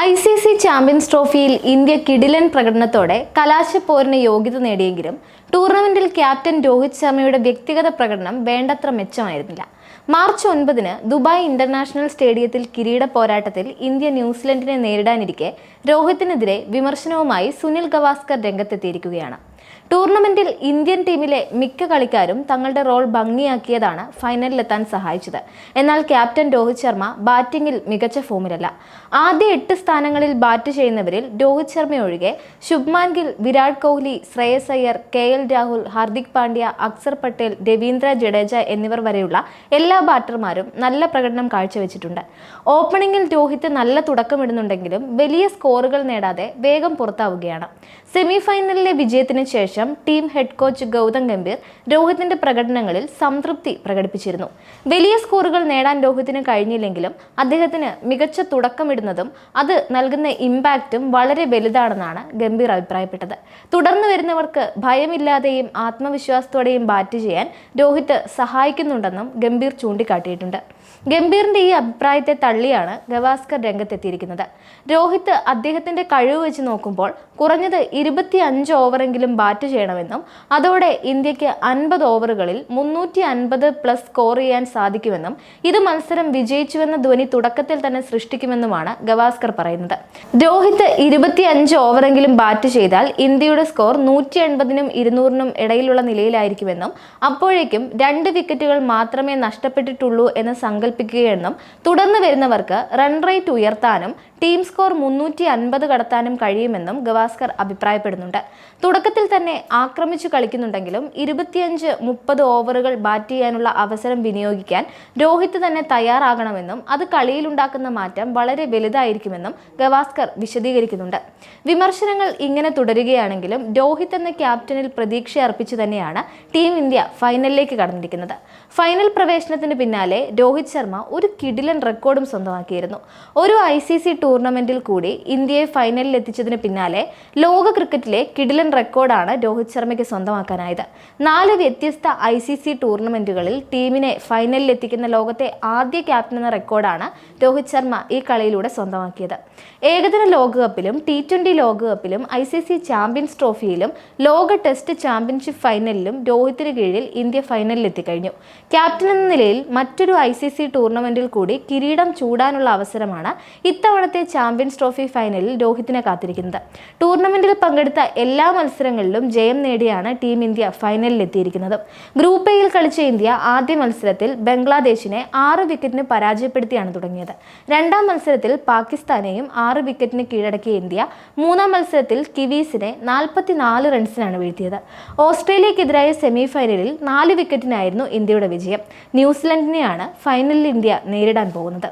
I C C champions ട്രോഫിയിൽ India കിടിലൻ പ്രകടനത്തോടെ കലാശപ്പോരിന് യോഗ്യത നേടിയെങ്കിലും ടൂർണമെന്റിൽ ക്യാപ്റ്റൻ രോഹിത് ശർമ്മയുടെ വ്യക്തിഗത പ്രകടനം വേണ്ടത്ര മെച്ചമായിരുന്നില്ല. മാർച്ച് ഒൻപതിന് ദുബായ് ഇന്റർനാഷണൽ സ്റ്റേഡിയത്തിൽ കിരീട പോരാട്ടത്തിൽ ഇന്ത്യ ന്യൂസിലൻഡിനെ നേരിടാനിരിക്കെ രോഹിത്തിനെതിരെ വിമർശനവുമായി സുനിൽ ഗവാസ്കർ രംഗത്തെത്തിയിരിക്കുകയാണ്. ടൂർണമെന്റിൽ ഇന്ത്യൻ ടീമിലെ മിക്ക കളിക്കാരും തങ്ങളുടെ റോൾ ഭംഗിയാക്കിയതാണ് ഫൈനലിലെത്താൻ സഹായിച്ചത്. എന്നാൽ ക്യാപ്റ്റൻ രോഹിത് ശർമ്മ ബാറ്റിംഗിൽ മികച്ച ഫോമിലല്ല. ആദ്യ എട്ട് സ്ഥാനങ്ങളിൽ ബാറ്റ് ചെയ്യുന്നവരിൽ രോഹിത് ശർമ്മ ഒഴികെ ശുഭ്മാൻ ഗിൽ വിരാട് കോഹ്ലി ശ്രേയസ് അയ്യർ കെ എൽ രാഹുൽ ഹാർദിക് പാണ്ഡ്യ അക്സർ പട്ടേൽ രവീന്ദ്ര ജഡേജ എന്നിവർ വരെയുള്ള എല്ലാ ബാറ്റർമാരും നല്ല പ്രകടനം കാഴ്ചവെച്ചിട്ടുണ്ട്. ഓപ്പണിംഗിൽ രോഹിത് നല്ല തുടക്കമിടുന്നുണ്ടെങ്കിലും വലിയ സ്കോറുകൾ നേടാതെ വേഗം പുറത്താവുകയാണ്. സെമിഫൈനലിലെ വിജയത്തിന് ശേഷം team head coach Gautam Gambhir രോഹിത്തിന്റെ പ്രകടനങ്ങളിൽ സംതൃപ്തി പ്രകടിപ്പിച്ചിരുന്നു. വലിയ സ്കോറുകൾ നേടാൻ രോഹിത്തിന് കഴിഞ്ഞില്ലെങ്കിലും അദ്ദേഹത്തിന് മികച്ച തുടക്കമിടുന്നതും അത് നൽകുന്ന ഇമ്പാക്റ്റും വളരെ വലുതാണെന്നാണ് ഗംഭീർ അഭിപ്രായപ്പെട്ടത്. തുടർന്ന് വരുന്നവർക്ക് ഭയമില്ലാതെയും ആത്മവിശ്വാസത്തോടെയും ബാറ്റ് ചെയ്യാൻ രോഹിത് സഹായിക്കുന്നുണ്ടെന്നും ഗംഭീർ ചൂണ്ടിക്കാട്ടിയിട്ടുണ്ട്. ഗംഭീറിന്റെ ഈ അഭിപ്രായത്തെ തള്ളിയാണ് ഗവാസ്കർ രംഗത്തെത്തിയിരിക്കുന്നത്. രോഹിത് അദ്ദേഹത്തിന്റെ കഴിവ് വെച്ച് നോക്കുമ്പോൾ കുറഞ്ഞത് ഇരുപത്തി അഞ്ച് ഓവറെങ്കിലും ബാറ്റ് ചെയ്യണമെന്നും അതോടെ ഇന്ത്യയ്ക്ക് അൻപത് ഓവറുകളിൽ മുന്നൂറ്റി അൻപത് പ്ലസ് സ്കോർ ചെയ്യാൻ സാധിക്കുമെന്നും ഇത് മത്സരം വിജയിച്ചുവെന്ന ധ്വനി തുടക്കത്തിൽ തന്നെ സൃഷ്ടിക്കുമെന്നുമാണ് ഗവാസ്കർ പറയുന്നത്. രോഹിത് ഇരുപത്തി അഞ്ച് ഓവറെങ്കിലും ബാറ്റ് ചെയ്താൽ ഇന്ത്യയുടെ സ്കോർ നൂറ്റി എൺപതിനും ഇരുന്നൂറിനും ഇടയിലുള്ള നിലയിലായിരിക്കുമെന്നും അപ്പോഴേക്കും രണ്ട് വിക്കറ്റുകൾ മാത്രമേ നഷ്ടപ്പെട്ടിട്ടുള്ളൂ എന്ന് സങ്കല്പിക്കുകയെന്നും തുടർന്ന് വരുന്നവർക്ക് റൺ റേറ്റ് ഉയർത്താനും ടീം സ്കോർ മുന്നൂറ്റി അൻപത് കടത്താനും കഴിയുമെന്നും ഗവാസ്കർ അഭിപ്രായപ്പെടുന്നുണ്ട്. തുടക്കത്തിൽ തന്നെ ആക്രമിച്ചു കളിക്കുന്നുണ്ടെങ്കിലും ഇരുപത്തിയഞ്ച് മുപ്പത് ഓവറുകൾ ബാറ്റ് ചെയ്യാനുള്ള അവസരം വിനിയോഗിക്കാൻ രോഹിത് തന്നെ തയ്യാറാകണമെന്നും അത് കളിയിലുണ്ടാക്കുന്ന മാറ്റം വളരെ വലുതായിരിക്കുമെന്നും ഗവാസ്കർ വിശദീകരിക്കുന്നുണ്ട്. വിമർശനങ്ങൾ ഇങ്ങനെ തുടരുകയാണെങ്കിലും രോഹിത് എന്ന ക്യാപ്റ്റനിൽ പ്രതീക്ഷ അർപ്പിച്ചു തന്നെയാണ് ടീം ഇന്ത്യ ഫൈനലിലേക്ക് കടന്നിരിക്കുന്നത്. ഫൈനൽ പ്രവേശനത്തിന് പിന്നാലെ രോഹിത് ശർമ്മ ഒരു കിടിലൻ റെക്കോർഡും സ്വന്തമാക്കിയിരുന്നു. ഒരു ഐ സി സി ടൂർണമെന്റിൽ കൂടി ഇന്ത്യയെ ഫൈനലിൽ എത്തിച്ചതിന് പിന്നാലെ ലോക ക്രിക്കറ്റിലെ കിടിലൻ റെക്കോർഡാണ് രോഹിത് ശർമ്മയ്ക്ക് സ്വന്തമാക്കാനായത്. നാല് വ്യത്യസ്ത ഐ സി സി ടൂർണമെന്റുകളിൽ ടീമിനെ ഫൈനലിൽ എത്തിക്കുന്ന ലോകത്തെ ആദ്യ ക്യാപ്റ്റൻ എന്ന റെക്കോർഡാണ് രോഹിത് ശർമ്മ ഈ കളിയിലൂടെ സ്വന്തമാക്കിയത്. ഏകദിന ലോകകപ്പിലും ടി ട്വന്റി ലോകകപ്പിലും ഐ സി സി ചാമ്പ്യൻസ് ട്രോഫിയിലും ലോക ടെസ്റ്റ് ചാമ്പ്യൻഷിപ്പ് ഫൈനലിലും രോഹിത്തിന് കീഴിൽ ഇന്ത്യ ഫൈനലിൽ എത്തിക്കഴിഞ്ഞു. ക്യാപ്റ്റൻ എന്ന നിലയിൽ മറ്റൊരു ഐ സി സി ടൂർണമെന്റിൽ കൂടി കിരീടം ചൂടാനുള്ള അവസരമാണ് ഇത്തവണത്തെ ചാമ്പ്യൻസ് ട്രോഫി ഫൈനലിൽ രോഹിത്തിനെ കാത്തിരിക്കുന്നത്. ടൂർണമെന്റിൽ പങ്കെടുത്ത എല്ലാ മത്സരങ്ങളിലും ജയം നേടിയാണ് ടീം ഇന്ത്യ ഫൈനലിൽ എത്തിയിരിക്കുന്നത്. ഗ്രൂപ്പ് എയിൽ കളിച്ച ഇന്ത്യ ആദ്യ മത്സരത്തിൽ ബംഗ്ലാദേശിനെ ആറ് വിക്കറ്റിന് പരാജയപ്പെടുത്തിയാണ് തുടങ്ങിയത്. രണ്ടാം മത്സരത്തിൽ പാകിസ്ഥാനെയും ആറ് വിക്കറ്റിന് കീഴടക്കിയ ഇന്ത്യ മൂന്നാം മത്സരത്തിൽ കിവീസിനെ നാൽപ്പത്തിനാല് റൺസിനാണ് വീഴ്ത്തിയത്. ഓസ്ട്രേലിയക്കെതിരായ സെമി ഫൈനലിൽ നാല് വിക്കറ്റിനായിരുന്നു ഇന്ത്യയുടെ വിജയം. ന്യൂസിലൻഡിനെയാണ് ഫൈനലിൽ ഇന്ത്യ നേരിടാൻ പോകുന്നത്.